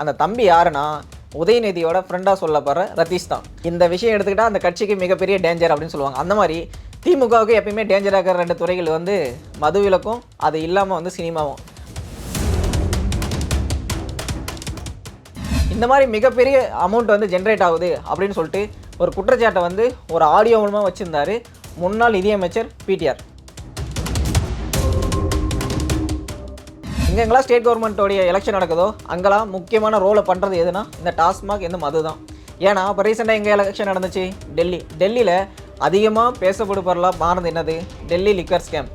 அந்த தம்பி யாருன்னா உதயநிதியோட ஃப்ரெண்டாக சொல்லப்படுற ரதீஷ் தான். இந்த விஷயம் எடுத்துக்கிட்டால் அந்த கட்சிக்கு மிகப்பெரிய டேஞ்சர் அப்படின்னு சொல்லுவாங்க. அந்த மாதிரி திமுகவுக்கு எப்பயுமே டேஞ்சராக இருக்கிற ரெண்டு துறைகள் வந்து மதுவிலக்கும் அது இல்லாமல் வந்து சினிமாவும். இந்த மாதிரி மிகப்பெரிய அமௌண்ட் வந்து ஜென்ரேட் ஆகுது அப்படின்னு சொல்லிட்டு ஒரு குற்றச்சாட்டை வந்து ஒரு ஆடியோ மூலமாக வச்சுருந்தாரு முன்னாள் நிதியமைச்சர் பிடிஆர் எங்கெங்கெல்லாம் ஸ்டேட் கவர்மெண்ட்டோடைய எலெக்ஷன் நடக்குதோ அங்கெல்லாம் முக்கியமான ரோலை பண்ணுறது எதுனா இந்த டாஸ்மாக் இந்த மது தான். ஏன்னா இப்போ ரீசெண்டாக எங்கே எலெக்ஷன் நடந்துச்சு? டெல்லி. டெல்லியில் அதிகமாக பேசப்படும் பொருளாக என்னது? டெல்லி லிக்கர் ஸ்கேம்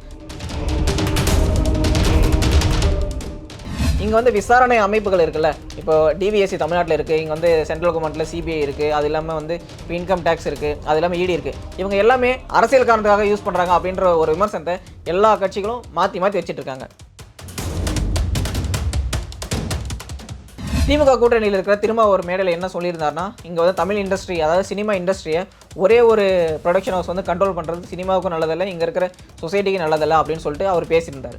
இங்கே வந்து விசாரணை அமைப்புகள் இருக்குல்ல? இப்போ டிவிஎஸ்சி தமிழ்நாட்டில் இருக்குது இங்கே வந்து சென்ட்ரல் கவர்மெண்ட்டில் சிபிஐ இருக்குது அது இல்லாமல் வந்து இப்போ இன்கம் டேக்ஸ் இருக்குது அது இல்லாமல் இடி இருக்குது இவங்க எல்லாமே அரசியல் காரணத்துக்காக யூஸ் பண்ணுறாங்க அப்படின்ற ஒரு விமர்சனத்தை எல்லா கட்சிகளும் மாற்றி மாற்றி வச்சுட்டு இருக்காங்க. திமுக கூட்டணியில் இருக்கிற திரும்ப ஒரு மேடையில் என்ன சொல்லியிருந்தாருன்னா இங்கே வந்து தமிழ் இண்டஸ்ட்ரி அதாவது சினிமா இண்டஸ்ட்ரியை ஒரே ஒரு ப்ரொடக்ஷன் ஹவுஸ் வந்து கண்ட்ரோல் பண்ணுறது சினிமாவுக்கும் நல்லதில்லை இங்கே இருக்கிற சொசைட்டிக்கு நல்லதில்லை அப்படின்னு சொல்லிட்டு அவர் பேசியிருந்தார்.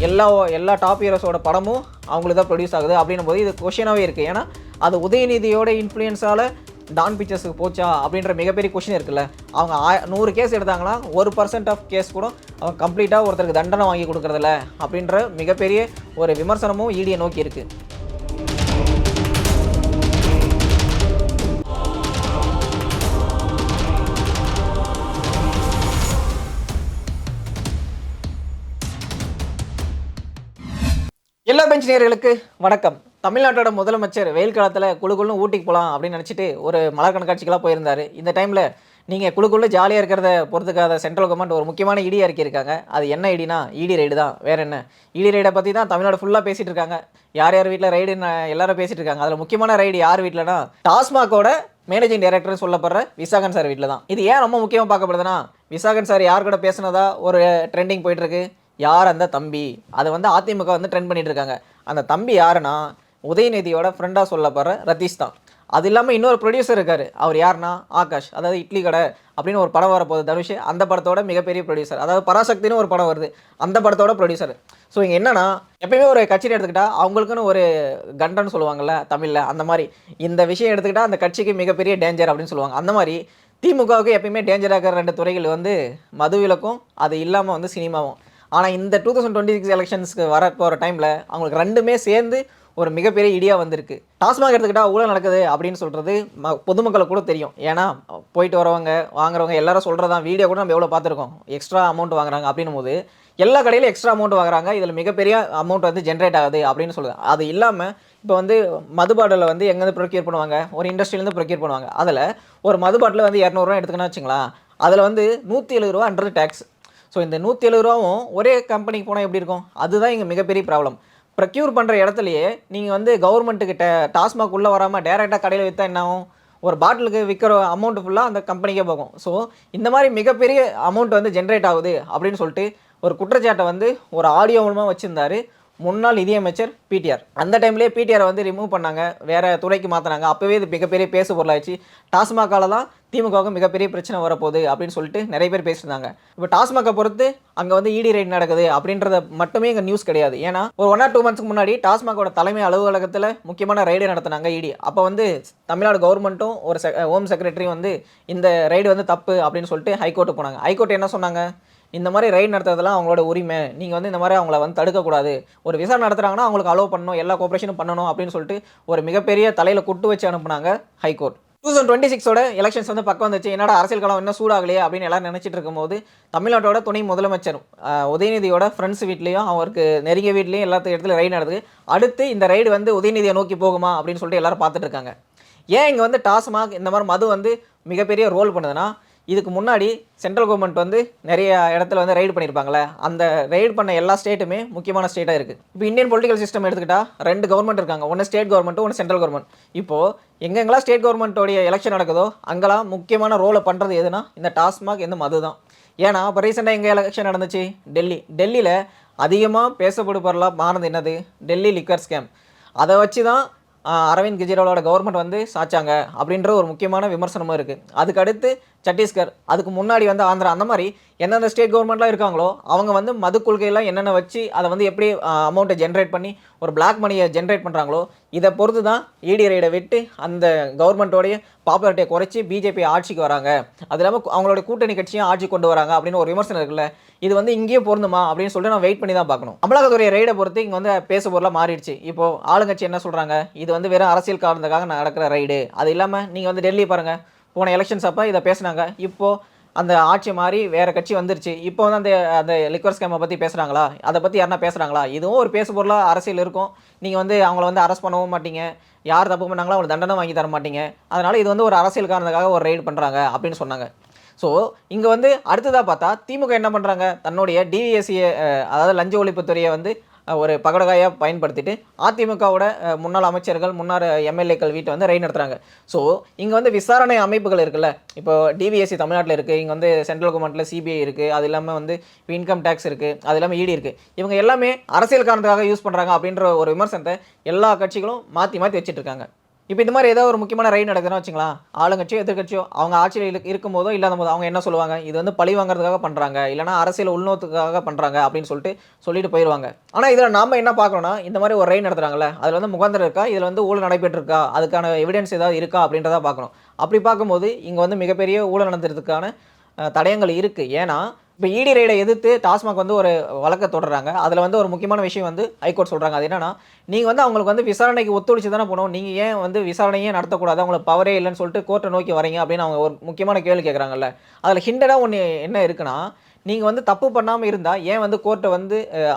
எல்லா எல்லா டாப் ஹீரோஸோட படமும் அவங்களுக்கு தான் ப்ரொடியூஸ் ஆகுது அப்படின்னும் போது இது கொஷினாகவே இருக்குது ஏன்னா அது உதயநிதியோட இன்ஃப்ளூயன்ஸால் டான் பிக்சர்ஸுக்கு போச்சா அப்படின்ற மிகப்பெரிய கொஷின் இருக்குல்ல. அவங்க ஆ நூறு கேஸ் எடுத்தாங்கன்னா ஒரு பர்சன்ட் ஆஃப் கேஸ் கூட அவங்க கம்ப்ளீட்டாக ஒருத்தருக்கு தண்டனை வாங்கி கொடுக்குறதில்ல அப்படின்ற மிகப்பெரிய ஒரு விமர்சனமும் ஈடியை நோக்கி இருக்குது எல்லா வணக்கம். தமிழ்நாட்டோட முதலமைச்சர் வெயில் காலத்தில் குழுக்குள்னு ஊட்டிக்கு போகலாம் அப்படின்னு நினச்சிட்டு ஒரு மலர் கண்காட்சிக்கெல்லாம் போயிருந்தார். இந்த டைமில் நீங்கள் குழுக்குள்ளே ஜாலியாக இருக்கிறத பொறுத்துக்காத சென்ட்ரல் கவர்மெண்ட் ஒரு முக்கியமான இடி இறக்கியிருக்காங்க. அது என்ன இடினா இடி ரைடு தான். வேறு என்ன? இடி ரைடை பற்றி தான் தமிழ்நாடு ஃபுல்லாக பேசிகிட்டு இருக்காங்க. யார் யார் வீட்டில் ரைடுன்னு எல்லாரும் பேசிகிட்டு இருக்காங்க. அதில் முக்கியமான ரைடு யார் வீட்டிலனா டாஸ்மாகோட மேனேஜிங் டைரக்டர்னு சொல்லப்படுற விசாகன் சார் வீட்டில் தான். இது ஏன் ரொம்ப முக்கியமாக பார்க்கப்படுதுன்னா விசாகன் சார் யார் கூட பேசுனதா ஒரு ட்ரெண்டிங் போயிட்டுருக்கு யார் அந்த தம்பி? அதை வந்து அதிமுக வந்து ட்ரெண்ட் பண்ணிட்டு இருக்காங்க. அந்த தம்பி யாருன்னா உதயநிதியோட ஃப்ரெண்டாக சொல்லப்படுற ரதீஷ் தான். அது இல்லாமல் இன்னொரு ப்ரொடியூசர் இருக்கார். அவர் யாருன்னா ஆகாஷ். அதாவது இட்லி கடை அப்படின்னு ஒரு படம் வரப்போகுது. தனுஷ் அந்த படத்தோட மிகப்பெரிய ப்ரொடியூசர் அதாவது பராசக்தின்னு ஒரு படம் வருது. அந்த படத்தோட ப்ரொடியூசர் ஸோ இங்கே என்னென்னா எப்பயுமே ஒரு கட்சியை எடுத்துக்கிட்டால் அவங்களுக்குன்னு ஒரு கண்டன்னு சொல்லுவாங்கள்ல தமிழில் அந்த மாதிரி. இந்த விஷயம் எடுத்துக்கிட்டால் அந்த கட்சிக்கு மிகப்பெரிய டேஞ்சர் அப்படின்னு சொல்லுவாங்க. அந்த மாதிரி திமுகவுக்கு எப்பயுமே டேஞ்சராக இருக்கிற ரெண்டு துறைகள் வந்து மதுவிலக்கும் அது இல்லாமல் வந்து சினிமாவும். ஆனால் இந்த டூ தௌசண்ட் டுவெண்ட்டி சிக்ஸ் எலெக்ஷன்ஸ்க்கு வர போகிற டைமில் அவங்களுக்கு ரெண்டுமே சேர்ந்து ஒரு மிகப்பெரிய இடியாக வந்திருக்கு. டாஸ்மாக் எடுத்துக்கிட்டால் ஊழல் நடக்குது அப்படின்னு சொல்கிறது ம பொதுமக்களுக்கு கூட தெரியும். ஏன்னா போயிட்டு வரவங்க வாங்குறவங்க எல்லாரும் சொல்கிறதான் வீடியோ கூட நம்ம எவ்வளோ பார்த்துருக்கோம். எக்ஸ்ட்ரா அமௌண்ட் வாங்குறாங்க அப்படின்னும் போது எல்லா கடையிலும் எக்ஸ்ட்ரா அமௌண்ட் வாங்குறாங்க. இதில் மிகப்பெரிய அமௌண்ட் வந்து ஜென்ரேட் ஆகுது அப்படின்னு சொல்லுது. அது இல்லாமல் இப்போ வந்து மது பாட்டிலில் வந்து எங்கேருந்து ப்ரொக்யூர் பண்ணுவாங்க? ஒரு இண்டஸ்ட்ரியிலேருந்து ப்ரொக்யூர் பண்ணுவாங்க. அதில் ஒரு மது பாட்டில் வந்து இரநூறுவா எடுத்துக்கணும் வச்சுங்களேன். அதில் வந்து நூற்றி எழுபது ரூபா அண்டர் டேக்ஸ் ஸோ இந்த நூற்றி எழுபது ரூபாவும் ஒரே கம்பெனிக்கு போனால் எப்படி இருக்கும்? அதுதான் இங்கே மிகப்பெரிய ப்ராப்ளம் ப்ரக்யூர் பண்ணுற இடத்துலையே நீங்கள் வந்து கவர்மெண்ட்டுக்கிட்ட டாஸ்மாக் உள்ளே வராமல் டேரெக்டாக கடையில் விற்றா என்ன ஆகும்? ஒரு பாட்டிலுக்கு விற்கிற அமௌண்ட் ஃபுல்லாக அந்த கம்பெனிக்கே போகும். ஸோ இந்த மாதிரி மிகப்பெரிய அமௌண்ட் வந்து ஜென்ரேட் ஆகுது அப்படின்னு சொல்லிட்டு ஒரு குற்றச்சாட்டை வந்து ஒரு ஆடியோ மூலமாக வச்சுருந்தாரு. முன்னாள் நிதியமைச்சர் பிடிஆர் அந்த டைம்லேயே பிடிஆரை வந்து ரிமூவ் பண்ணாங்க. வேறு துறைக்கு மாற்றினாங்க அப்போவே இது மிகப்பெரிய பேசு பொருளாயிடுச்சு. டாஸ்மாகால தான் திமுகவுக்கு மிகப்பெரிய பிரச்சனை வரப்போகுது அப்படின்னு சொல்லிட்டு நிறைய பேர் பேசியிருந்தாங்க. இப்போ டாஸ்மாகை பொறுத்து அங்கே வந்து இடி ரைட் நடக்குது அப்படின்றத மட்டுமே இங்கே நியூஸ் கிடையாது. ஏன்னா ஒரு ஒன் ஆர் டூ மந்த்ஸ்க்கு முன்னாடி டாஸ்மாகோட தலைமை அலுவலகத்தில் முக்கியமான ரைடு நடத்தினாங்க இடி அப்போ வந்து தமிழ்நாடு கவர்மெண்ட்டும் ஒரு ஹோம் செக்ரட்டரி வந்து இந்த ரைடு வந்து தப்பு அப்படின்னு சொல்லிட்டு ஹைகோர்ட்டு போனாங்க. ஹைகோர்ட் என்ன சொன்னாங்க? இந்த மாதிரி ரைட் நடத்துறதுலாம் அவங்களோட உரிமை. நீங்கள் வந்து இந்த மாதிரி அவங்கள வந்து தடுக்கக்கூடாது. ஒரு விசாரணை நடத்துகிறாங்கன்னா அவங்களுக்கு அலோவ் பண்ணணும் எல்லா கோஆப்ரேஷனும் பண்ணணும் அப்படின்னு சொல்லிட்டு ஒரு மிகப்பெரிய தலையில் கொட்டு வச்சு அனுப்புனாங்க high court two thousand twenty சிக்ஸோட elections வந்து பக்கம் வந்துச்சு. என்னடா அரசியல் காலம் இன்னும் சூடாகலையே அப்படின்னு எல்லாரும் நினச்சிட்டு இருக்கும்போது தமிழ்நாட்டோட துணை முதலமைச்சர் உதயநிதியோட ஃப்ரெண்ட்ஸ் வீட்லேயும் அவருக்கு நெருங்கிய வீட்லேயும் எல்லாத்த இடத்துல ரைடு நடக்குது அடுத்து இந்த ரைடு வந்து உதயநிதியை நோக்கி போகுமா அப்படின்னு சொல்லிட்டு எல்லாரும் பார்த்துட்டு இருக்காங்க. ஏன் இங்கே வந்து டாஸ்மாக் இந்த மாதிரி மது வந்து மிகப்பெரிய ரோல் பண்ணுதுன்னா இதுக்கு முன்னாடி சென்ட்ரல் கவர்மெண்ட் வந்து நிறைய இடத்துல வந்து ரைடு பண்ணியிருப்பாங்களே அந்த ரைடு பண்ண எல்லா ஸ்டேட்டுமே முக்கியமான ஸ்டேட்டாக இருக்குது இப்போ இந்தியன் பொலிட்டிக்கல் சிஸ்டம் எடுத்துக்கிட்டால் ரெண்டு கவர்மெண்ட் இருக்காங்க. ஒன்று ஸ்டேட் கவர்மெண்ட் ஒன்று சென்ட்ரல் கவர்மெண்ட் இப்போது எங்கெங்கெல்லாம் ஸ்டேட் கவர்மெண்ட்டோடைய எலெக்ஷன் நடக்குதோ அங்கெல்லாம் முக்கியமான ரோலை பண்ணுறது எதுனா இந்த டாஸ்மாக் இந்த மது தான் ஏன்னா இப்போ ரீசெண்டாக எங்கே எலெக்ஷன் நடந்துச்சு? டெல்லி. டெல்லியில் அதிகமாக பேசப்படுபொருளாக பொருளாக என்னது? டெல்லி லிக்கர் ஸ்கேம் அதை வச்சு தான் அரவிந்த் கெஜ்ரிவாலோட கவர்மெண்ட் வந்து சாச்சாங்க அப்படின்ற ஒரு முக்கியமான விமர்சனமும் இருக்குது அதுக்கடுத்து சத்தீஸ்கர் அதுக்கு முன்னாடி வந்து ஆந்திரா அந்த மாதிரி எந்தெந்த ஸ்டேட் கவர்மெண்ட்லாம் இருக்காங்களோ அவங்க வந்து மது கொள்கையெல்லாம் என்னென்ன வச்சு அதை வந்து எப்படி அமௌண்ட்டை ஜென்ரேட் பண்ணி ஒரு பிளாக் மணியை ஜென்ரேட் பண்ணுறாங்களோ இதை பொறுத்து தான் இடி ரைடை விட்டு அந்த கவர்மெண்ட்டோடைய பாப்புலாரிட்டியை குறைச்சி பிஜேபி ஆட்சிக்கு வராங்க. அது இல்லாமல் அவங்களோட கூட்டணி கட்சியும் ஆட்சி கொண்டு வராங்க அப்படின்னு ஒரு விமர்சனம் இருக்குல்ல இது வந்து இங்கேயே பொருந்துமா அப்படின்னு சொல்லிட்டு நான் வெயிட் பண்ணி தான் பார்க்கணும். அமலாக்கத்துறை ரைடை பொறுத்து இங்கே வந்து பேச பொருளாக மாறிடுச்சு. இப்போது ஆளுங்கட்சி என்ன சொல்கிறாங்க இது வந்து வெறும் அரசியல் காரணத்துக்காக நடக்கிற ரைடு அது இல்லாமல் நீங்கள் வந்து டெல்லி பாருங்கள் போன எலெக்ஷன்ஸ் அப்போ இதை பேசுனாங்க. இப்போது அந்த ஆட்சி மாறி வேறு கட்சி வந்துருச்சு. இப்போ வந்து அந்த அந்த லிக்வர் ஸ்கேமை பற்றி பேசுகிறாங்களா அதை பற்றி யாருனா பேசுகிறாங்களா இதுவும் ஒரு பேசு பொருளாக அரசியல் இருக்கும். நீங்கள் வந்து அவங்கள வந்து அரெஸ்ட் பண்ணவும் மாட்டீங்க. யார் தப்பு பண்ணாங்களோ அவங்களுக்கு தண்டனை வாங்கி தர மாட்டீங்க. அதனால் இது வந்து ஒரு அரசியல் காரணத்துக்காக ஒரு ரைடு பண்ணுறாங்க அப்படின்னு சொன்னாங்க. ஸோ இங்கே வந்து அடுத்ததாக பார்த்தா திமுக என்ன பண்ணுறாங்க தன்னுடைய டிவிஎஸ்சியை அதாவது லஞ்ச ஒழிப்புத்துறையை வந்து ஒரு பகடகாயாக பயன்படுத்திட்டு அதிமுகவோட முன்னாள் அமைச்சர்கள் முன்னாள் எம்எல்ஏக்கள் வீட்டை வந்து ரெய் நடத்துகிறாங்க ஸோ இங்கே வந்து விசாரணை அமைப்புகள் இருக்குல்ல? இப்போ டிவிஎஸ்சி தமிழ்நாட்டில் இருக்குது இங்கே வந்து சென்ட்ரல் கவர்மெண்ட்டில் சிபிஐ இருக்குது அது இல்லாமல் வந்து இன்கம் டேக்ஸ் இருக்குது அது இல்லாமல் இடி இருக்குது இவங்க எல்லாமே அரசியல் காரணத்துக்காக யூஸ் பண்ணுறாங்க அப்படின்ற ஒரு விமர்சனத்தை எல்லா கட்சிகளும் மாற்றி மாற்றி வச்சுட்டு இருக்காங்க. இப்போ இந்த மாதிரி ஏதாவது ஒரு முக்கியமான ரைடு நடக்குதுன்னு வச்சுங்களா ஆளுங்கட்சியோ எதிர்கட்சியோ அவங்க ஆட்சியில் இருக்கும் போதோ இல்லாத போதோ அவங்க என்ன சொல்லுவாங்க? இது வந்து பழி வாங்குறதுக்காக பண்ணுறாங்க இல்லைனா அரசியல் உள்நோத்துக்காக பண்ணுறாங்க அப்படின்னு சொல்லிட்டு சொல்லிட்டு போயிடுவாங்க ஆனால் இதில் நாம் என்ன பார்க்கணும்னா இந்த மாதிரி ஒரு ரைடு நடத்துகிறாங்கல்ல அதில் வந்து முகாந்திரம் இருக்கா? இதில் வந்து ஊழல் நடைபெற்றிருக்கா? அதுக்கான எவிடன்ஸ் ஏதாவது இருக்கா? அப்படின்றத பார்க்கணும். அப்படி பார்க்கும்போது இங்கே வந்து மிகப்பெரிய ஊழல் நடந்துறதுக்கான தடயங்கள் இருக்குது ஏன்னா இப்போ இடி ரைடை எதிர்த்து டாஸ்மாக் வந்து ஒரு வழக்கை தொடர்றாங்க. அதில் வந்து ஒரு முக்கியமான விஷயம் வந்து ஹைகோர்ட் சொல்கிறாங்க அது என்னன்னா நீங்கள் வந்து அவங்களுக்கு வந்து விசாரணைக்கு ஒத்துழைச்சு தானே போகணும். நீங்கள் ஏன் வந்து விசாரணையே நடத்தக்கூடாது? அவங்களுக்கு பவரே இல்லைன்னு சொல்லிட்டு கோர்ட்டை நோக்கி வரீங்க அப்படின்னு அவங்க ஒரு முக்கியமான கேள்வி கேட்குறாங்கல்ல அதில் ஹிண்டடாக ஒன்று என்ன இருக்குன்னா நீங்கள் வந்து தப்பு பண்ணாமல் இருந்தால் ஏன் வந்து கோர்ட்டை வந்து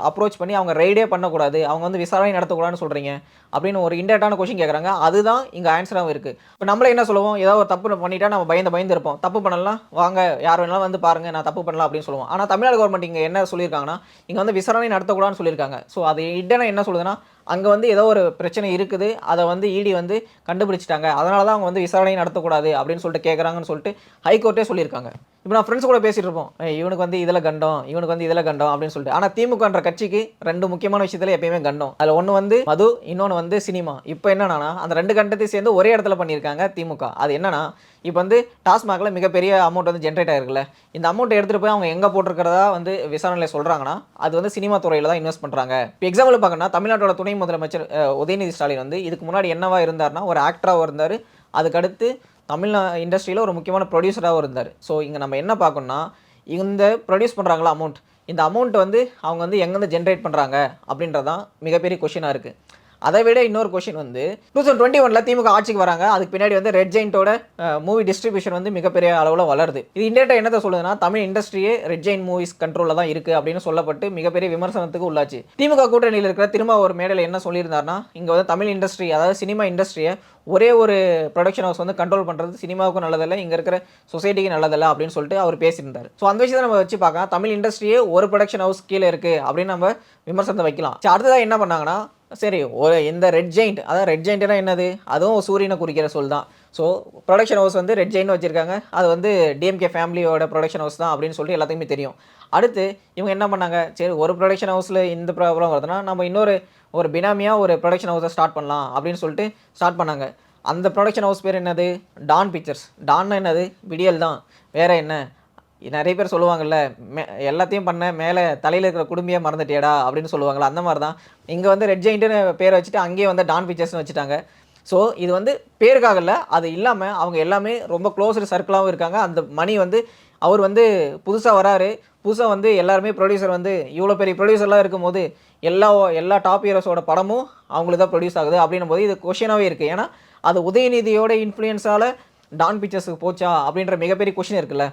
அப்ரோச் பண்ணி அவங்க ரைடே பண்ணக்கூடாது? அவங்க வந்து விசாரணை நடத்தக்கூடாதுன்னு சொல்கிறீங்க அப்படின்னு ஒரு இன்டெரக்டான கொஷின் கேட்குறாங்க அதுதான் இங்கே ஆன்சராகவும் இருக்குது இப்போ நம்மளே என்ன சொல்லுவோம்? ஏதாவது ஒரு தப்பு பண்ணிட்டா நம்ம பயந்து பயந்து இருப்போம். தப்பு பண்ணலாம். வாங்க யார் வேணாலும் வந்து பாருங்கள் நான் தப்பு பண்ணலாம் அப்படின்னு சொல்லுவோம். ஆனால் தமிழ்நாடு கவர்மெண்ட் இங்கே என்ன சொல்லியிருக்காங்கன்னா இங்கே வந்து விசாரணை நடத்தக்கூடாதுன்னு சொல்லியிருக்காங்க. ஸோ அது இடன என்ன சொல்லுதுன்னா அங்கே வந்து ஏதோ ஒரு பிரச்சனை இருக்குது. அதை வந்து இடி வந்து கண்டுபிடிச்சிட்டாங்க. அதனால தான் அவங்க வந்து விசாரணை நடத்தக்கூடாது அப்படின்னு சொல்லிட்டு கேட்குறாங்கன்னு சொல்லிட்டு ஹைகோர்ட்டே சொல்லியிருக்காங்க. இப்போ நான் ஃப்ரெண்ட்ஸ் கூட பேசிகிட்டு இருப்போம். இவனுக்கு வந்து இதில் கண்டம் இவனுக்கு வந்து இதில் கண்டம் அப்படின்னு சொல்லிட்டு. ஆனால் திமுகன்ற கட்சிக்கு ரெண்டு முக்கியமான விஷயத்தில் எப்பயுமே கண்டம். அதில் ஒன்று வந்து மது இன்னொன்று வந்து சினிமா. இப்போ என்னன்னா அந்த ரெண்டு கண்டத்தையும் சேர்ந்து ஒரே இடத்துல பண்ணியிருக்காங்க திமுக. அது என்னன்னா இப்போ வந்து டாஸ்மாகில் மிகப்பெரிய அமௌண்ட் வந்து ஜென்ரேட் ஆகிருக்குல்ல இந்த அமௌண்ட் எடுத்துகிட்டு போய் அவங்க எங்கே போட்டிருக்கிறதா வந்து விசாரணையில் சொல்கிறாங்கன்னா அது வந்து சினிமா துறையில் தான் இன்வெஸ்ட் பண்ணுறாங்க இப்போ எக்ஸாம்பிள் பார்க்கணும்னா தமிழ்நாட்டோட துணை முதலமைச்சர் உதயநிதி ஸ்டாலின் வந்து இதுக்கு முன்னாடி என்னவா இருந்தார்னா ஒரு ஆக்டராகவும் இருந்தார். அதுக்கடுத்து தமிழ் இண்டஸ்ட்ரியில் ஒரு முக்கியமான ப்ரொடியூசராகவும் இருந்தார். ஸோ இங்கே நம்ம என்ன பார்க்கணும்னா இந்த ப்ரொடியூஸ் பண்ணுறாங்களா அமௌண்ட் இந்த அமௌண்ட் வந்து அவங்க வந்து எங்கேருந்து ஜென்ரேட் பண்ணுறாங்க அப்படின்றதான் மிகப்பெரிய கொஷினாக இருக்குது அதை விட இன்னொரு கொஷின் வந்து டூ தௌசண்ட் டுவெண்ட்டி ஒனில் திமுக ஆட்சிக்கு வராங்க. அதுக்கு பின்னாடி வந்து ரெட் ஜெயின்ட்டோட மூவி டிஸ்ட்ரிபியூஷன் வந்து மிகப்பெரிய அளவில் வளருது. இது இண்டேட்டா என்னத்தை சொல்லுதுன்னா தமிழ் இண்டஸ்ட்ரியே ரெட் ஜெயின் மூவிஸ் கண்ட்ரோலில் தான் இருக்குது அப்படின்னு சொல்லப்பட்டு மிகப்பெரிய விமர்சனத்துக்கு உள்ளாச்சு. திமுக கூட்டணியில் இருக்கிற திரும்ப ஒரு மேடையில் என்ன சொல்லியிருந்தாருன்னா இங்கே வந்து தமிழ் இண்டஸ்ட்ரி அதாவது சினிமா இண்டஸ்ட்ரியை ஒரே ஒரு ப்ரொடக்ஷன் ஹவுஸ் வந்து கண்ட்ரோல் பண்ணுறது சினிமாவுக்கும் நல்லதில்லை இங்கே இருக்கிற சொசைட்டிக்கு நல்லதில்லை அப்படின்னு சொல்லிட்டு அவர் பேசியிருந்தார். ஸோ அந்த விஷயத்தை நம்ம வச்சு பார்க்கலாம். தமிழ் இண்டஸ்ட்ரியே ஒரு ப்ரொடக்ஷன் ஹவுஸ் கீழே இருக்குது அப்படின்னு நம்ம விமர்சனத்தை வைக்கலாம். ஸோ அடுத்ததாக என்ன பண்ணாங்கன்னா சரி ஒரு இந்த ரெட் ஜெயிண்ட் அதான் ரெட் ஜெயிண்ட்னா என்னது? அதுவும் சூரியனை குறிக்கிற சொல் தான். ஸோ ப்ரொடக்ஷன் ஹவுஸ் வந்து ரெட் ஜெயின் வச்சுருக்காங்க. அது வந்து டிஎம்கே ஃபேமிலியோட ப்ரொடக்ஷன் ஹவுஸ் தான் அப்படின்னு சொல்லிட்டு எல்லாத்துக்குமே தெரியும். அடுத்து இவங்க என்ன பண்ணாங்க? சரி ஒரு ப்ரொடக்ஷன் ஹவுஸில் இந்த ப்ராப்ளம் வருதுன்னா நம்ம இன்னொரு ஒரு பினாமியாக ஒரு ப்ரொடக்ஷன் ஹவுஸை ஸ்டார்ட் பண்ணலாம் அப்படின்னு சொல்லிட்டு ஸ்டார்ட் பண்ணாங்க. அந்த ப்ரொடக்ஷன் ஹவுஸ் பேர் என்னது? டான் பிக்சர்ஸ் டான்னா என்னது? விடியல் தான். வேறு என்ன? நிறைய பேர் சொல்லுவாங்கள்ல மே எல்லாத்தையும் பண்ண மேலே தலையில் இருக்கிற குடும்பியை மறந்துட்டேடா அப்படின்னு சொல்லுவாங்கல்ல அந்த மாதிரி தான் இங்கே வந்து ரெட் ஜெயின்ட்டுன்னு பேரை வச்சுட்டு அங்கேயே வந்து டான் பிக்சர்ஸ்னு வச்சுட்டாங்க. ஸோ இது வந்து பேருக்காக இல்லை அது இல்லாமல் அவங்க எல்லாமே ரொம்ப க்ளோஸ்டு சர்க்கிளாகவும் இருக்காங்க. அந்த மணி வந்து அவர் வந்து புதுசாக வராரு. புதுசாக வந்து எல்லாருமே ப்ரொடியூசர் வந்து இவ்வளோ பெரிய ப்ரொடியூசர்லாம் இருக்கும்போது எல்லா எல்லா டாப் ஹீரோஸோட படமும் அவங்களுக்கு தான் ப்ரொடியூஸ் ஆகுது அப்படின்னும் போது இது கொஷினாகவே இருக்குது ஏன்னா அது உதயநிதியோட இன்ஃப்ளூயன்ஸால் டான் பிக்சர்ஸுக்கு போச்சா அப்படின்ற மிகப்பெரிய கொஷின் இருக்குல்ல.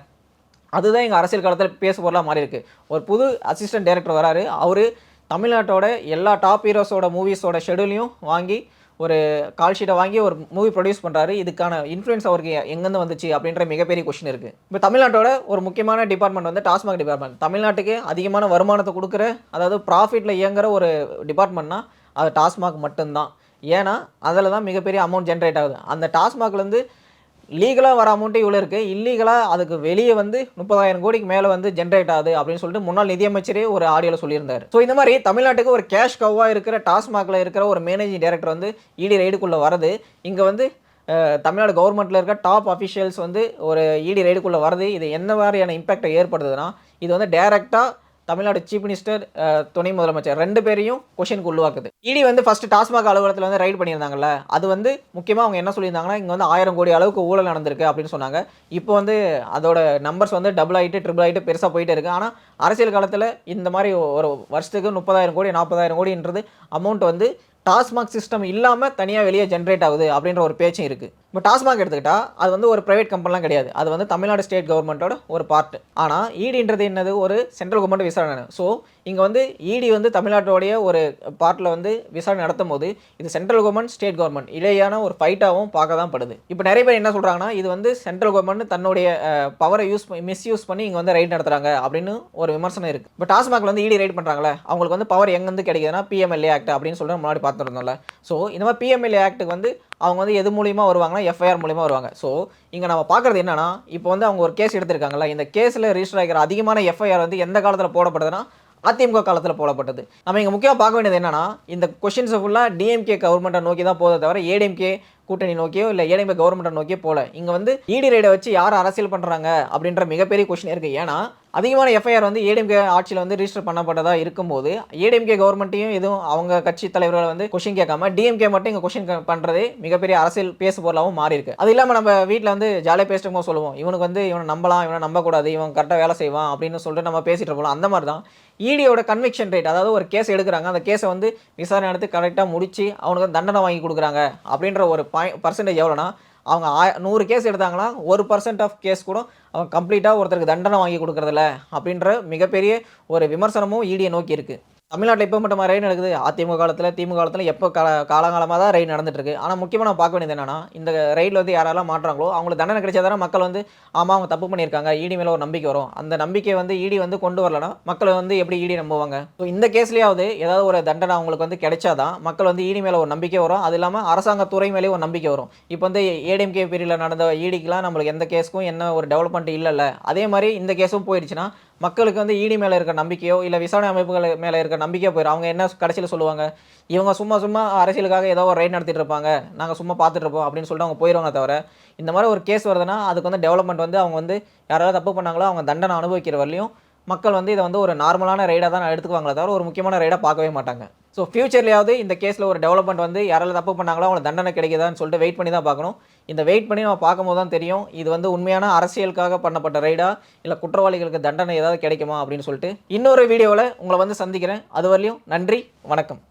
அதுதான் எங்கள் அரசியல் காலத்தில் பேச பொருளாக மாறி இருக்கு ஒரு புது அசிஸ்டன்ட் டைரக்டர் வராரு. அவர் தமிழ்நாட்டோட எல்லா டாப் ஹீரோஸோட மூவிஸோட ஷெடியூலையும் வாங்கி ஒரு கால் ஷீட்டை வாங்கி ஒரு மூவி ப்ரொடியூஸ் பண்ணுறாரு இதுக்கான இன்ஃப்ளூயன்ஸ் அவருக்கு எங்கேருந்து வந்துச்சு அப்படின்ற மிகப்பெரிய கொஷின் இருக்குது இப்போ தமிழ்நாட்டோட ஒரு முக்கியமான டிபார்ட்மெண்ட் வந்து டாஸ்மாக் டிபார்ட்மெண்ட் தமிழ்நாட்டுக்கு அதிகமான வருமானத்தை கொடுக்குற அதாவது ப்ராஃபிட்டில் இயங்குற ஒரு டிபார்ட்மெண்ட்னா அது டாஸ்மாக் மட்டும்தான். ஏன்னா அதில் தான் மிகப்பெரிய அமௌண்ட் ஜென்ரேட் ஆகுது. அந்த டாஸ்மாக்லேருந்து லீகலாக வர அமௌண்ட்டு இவ்வளோ இருக்குது இல்லீகலாக அதுக்கு வெளியே வந்து முப்பதாயிரம் கோடிக்கு மேலே வந்து ஜென்ரேட் ஆகுது அப்படின்னு சொல்லிட்டு முன்னாள் நிதியமைச்சரே ஒரு ஆடியோவில் சொல்லியிருந்தார். ஸோ இந்த மாதிரி தமிழ்நாட்டுக்கு ஒரு கேஷ் கவ்வாக இருக்கிற டாஸ்மாகில் இருக்கிற ஒரு மேனேஜிங் டைரக்டர் வந்து இடி ரைடுக்குள்ளே வரது. இங்கே வந்து தமிழ்நாடு கவர்மெண்ட்டில் இருக்க டாப் அஃபிஷியல்ஸ் வந்து ஒரு இடி ரைடுக்குள்ளே வருது. இது என்ன மாதிரியான இம்பேக்டை ஏற்படுத்துதுன்னா இது வந்து டேரெக்டாக தமிழ்நாடு சீஃப் மினிஸ்டர் துணை முதலமைச்சர் ரெண்டு பேரையும் கொஷினுக்கு உள்ளுவாக்குது இடி வந்து ஃபர்ஸ்ட் டாஸ்மாக் அலுவலகத்தில் வந்து ரைடு பண்ணியிருந்தாங்கல்ல அது வந்து முக்கியமாக அவங்க என்ன சொல்லியிருந்தாங்கன்னா இங்கே வந்து ஆயிரம் கோடி அளவுக்கு ஊழல் நடந்திருக்கு அப்படின்னு சொன்னாங்க. இப்போ வந்து அதோட நம்பர்ஸ் வந்து டபுள் ஆகிட்டு ட்ரிபிள் ஆகிட்டு பெருசாக போயிட்டு இருக்குது ஆனால் அரசியல் காலத்தில் இந்த மாதிரி ஒரு வருஷத்துக்கு முப்பதாயிரம் கோடி நாற்பதாயிரம் கோடின்றது அமௌண்ட் வந்து டாஸ்மாக் சிஸ்டம் இல்லாமல் தனியாக வெளியே ஜென்ரேட் ஆகுது அப்படின்ற ஒரு பேச்சும் இருக்குது இப்போ டாஸ்மாக் எடுத்துக்கிட்டால் அது வந்து ஒரு ப்ரைவேட் கம்பெனிலாம் கிடையாது. அது வந்து தமிழ்நாடு ஸ்டேட் கவர்மெண்ட்டோட ஒரு பார்ட் ஆனால் ஈடின்றது என்னது? ஒரு சென்ட்ரல் கவர்மெண்ட் விசாரணை. ஸோ இங்கே வந்து இடி வந்து தமிழ்நாட்டோடைய ஒரு பார்ட்டில் வந்து விசாரணை நடத்தும் போது இது சென்ட்ரல் கவர்மெண்ட் ஸ்டேட் கவர்மெண்ட் இடையான ஒரு ஃபைட்டாகவும் பார்க்க தான் படுது. இப்போ நிறைய பேர் என்ன சொல்கிறாங்கன்னா இது வந்து சென்ட்ரல் கவர்மெண்ட் தன்னுடைய பவரை யூஸ் மிஸ்யூஸ் பண்ணி இங்கே வந்து ரைட் நடத்துகிறாங்க அப்படின்னு ஒரு விமர்சனம் இருக்குது இப்போ டாஸ்மாகில் வந்து இடி ரைட் பண்ணுறாங்களே அவங்களுக்கு வந்து பவர் எங்கேருந்து கிடைக்குதுன்னா பிஎம்எல்ஏ ஆக்ட் அப்படின்னு சொல்லிட்டு முன்னாடி பார்த்துருந்தோம்ல. ஸோ இந்த மாதிரி பிஎம்எல்ஏ ஆக்ட்டுக்கு வந்து அவங்க வந்து எது மூலிமா வருவாங்கன்னா எஃப்ஐஆர் மூலிமா வருவாங்க. ஸோ இங்கே நம்ம பார்க்குறது என்னென்னா இப்போ வந்து அவங்க ஒரு கேஸ் எடுத்திருக்காங்கல்ல இந்த கேஸில் ரிஜிஸ்டர் ஆகிற அதிகமான எஃப்ஐஆர் வந்து எந்த காலத்தில் போடப்படுதுன்னா அதிமுக காலத்தில் போடப்பட்டது. நம்ம இங்கே முக்கியமாக பார்க்க வேண்டியது என்னென்னா இந்த கொஷின்ஸை ஃபுல்லாக டிஎம்கே கவர்மெண்ட்டை நோக்கி தான் போதை தவிர ஏடிஎம்கே கூட்டணி நோக்கியோ இல்லை ஏடிஎம்கே கவர்மெண்ட்டை நோக்கியோ போல. இங்கே வந்து இடி ரைடை வச்சு யார் அரசியல் பண்ணுறாங்க அப்படின்ற மிகப்பெரிய கொஷின் இருக்குது ஏன்னா அதிகமான எஃப்ஐஆர் வந்து ஏடிஎம்கே ஆட்சியில் வந்து ரிஜிஸ்டர் பண்ணப்பட்டதாக இருக்கும்போது ஏடிஎம்கே கவர்மெண்ட்டையும் எதுவும் அவங்க கட்சி தலைவர்களை வந்து கொஷின் கேட்காம டிஎம்கே மட்டும் இங்கே கொஷின் பண்ணுறதே மிகப்பெரிய அரசியல் பேசு பொருளாகவும் மாறி இருக்கு அது இல்லாமல் நம்ம வீட்டில் வந்து ஜாலியாக பேசிட்டு சொல்லுவோம் இவனுக்கு வந்து இவனை நம்பலாம் இவனை நம்பக்கூடாது இவன் கரெக்டாக வேலை செய்வான் அப்படின்னு சொல்லிட்டு நம்ம பேசிட்டு போகலாம் அந்த மாதிரி தான் ஈடியோட கன்விக்ஷன் ரேட் அதாவது ஒரு கேஸ் எடுக்கிறாங்க அந்த கேஸை வந்து விசாரணை எடுத்து கரெக்டாக முடிச்சு அவனுக்கு வந்து தண்டனை வாங்கி கொடுக்குறாங்க அப்படின்ற ஒரு பாய் பர்சன்டேஜ் எவ்வளோனா அவங்க ஆ நூறு கேஸ் எடுத்தாங்கன்னா ஒரு பர்சன்ட் ஆஃப் கேஸ் கூட அவங்க கம்ப்ளீட்டாக ஒருத்தருக்கு தண்டனை வாங்கி கொடுக்குறதில்ல அப்படின்ற மிகப்பெரிய ஒரு விமர்சனமும் ஈடியை நோக்கி இருக்குது தமிழ்நாட்டில் இப்போ மட்டும் ரெயின் நடக்குது அதிமுக காலத்தில் திமுக காலத்தில் எப்போ கால காலங்காலமாக தான் ரெயின் நடந்துட்டுருக்கு. ஆனால் முக்கியமாக நான் பார்க்க வேண்டியது என்னன்னா இந்த ரைடில் வந்து யாரெல்லாம் மாட்டுறாங்களோ அவங்களுக்கு தண்டனை கிடைச்சா தானே மக்கள் வந்து ஆமாம் அவங்க தப்பு பண்ணியிருக்காங்க இடி மேலே ஒரு நம்பிக்கை வரும். அந்த நம்பிக்கை வந்து ஈடி வந்து கொண்டு வரலன்னா மக்கள் வந்து எப்படி ஈடி நம்புவாங்க? ஸோ இந்த கேஸ்லேயாவது ஏதாவது ஒரு தண்டனை அவங்களுக்கு வந்து கிடைச்சாதான் மக்கள் வந்து இடி மேலே ஒரு நம்பிக்கை வரும். அது இல்லாமல் அரசாங்க துறை மேலேயும் ஒரு நம்பிக்கை வரும். இப்போ வந்து ஏடிஎம்கே பீரியடில் நடந்த ஈடிக்கெலாம் நம்மளுக்கு எந்த கேஸுக்கும் என்ன ஒரு டெவலப்மெண்ட் இல்லைல்ல. அதே மாதிரி இந்த கேஸும் போயிடுச்சுன்னா மக்களுக்கு வந்து ஈடி மேலே இருக்க நம்பிக்கையோ இல்லை விசாரணை அமைப்புகள் மேலே இருக்க நம்பிக்கையோ போயிடும் அவங்க என்ன கடைசியில் சொல்லுவாங்க? இவங்க சும்மா சும்மா அரசியலுக்காக ஏதோ ஒரு ரைட் நடத்திட்டு இருப்பாங்க. நாங்கள் சும்மா பார்த்துட்டு இருப்போம் அப்படின்னு சொல்லிட்டு அவங்க போயிடுவாங்க தவிர இந்த மாதிரி ஒரு கேஸ் வருதுன்னா அதுக்கு வந்து டெவலப்மெண்ட் வந்து அவங்க வந்து யாராவது தப்பு பண்ணாங்களோ அவங்க தண்டனை அனுபவிக்கிற வரலையும் மக்கள் வந்து இதை வந்து ஒரு நார்மலான ரைடாக தான் எடுத்துக்குவாங்களே தவிர ஒரு முக்கியமான ரைடாக பார்க்கவே மாட்டாங்க. ஸோ ஃபியூச்சர்லையாவது இந்த கேஸில் ஒரு டெவலப்மெண்ட் வந்து யாராவது தப்பு பண்ணாங்களோ அவங்களுக்கு தண்டனை கிடைக்குதான்னு சொல்லிட்டு வெயிட் பண்ணி தான் பார்க்கணும். இந்த வெயிட் பண்ணி நம்ம பார்க்கும்போது தான் தெரியும். இது வந்து உண்மையான அரசியலுக்காக பண்ணப்பட்ட ரைடா இல்லை குற்றவாளிகளுக்கு தண்டனை ஏதாவது கிடைக்குமா அப்படின்னு சொல்லிட்டு இன்னொரு வீடியோவில் உங்களை வந்து சந்திக்கிறேன். அது வரையும் நன்றி வணக்கம்.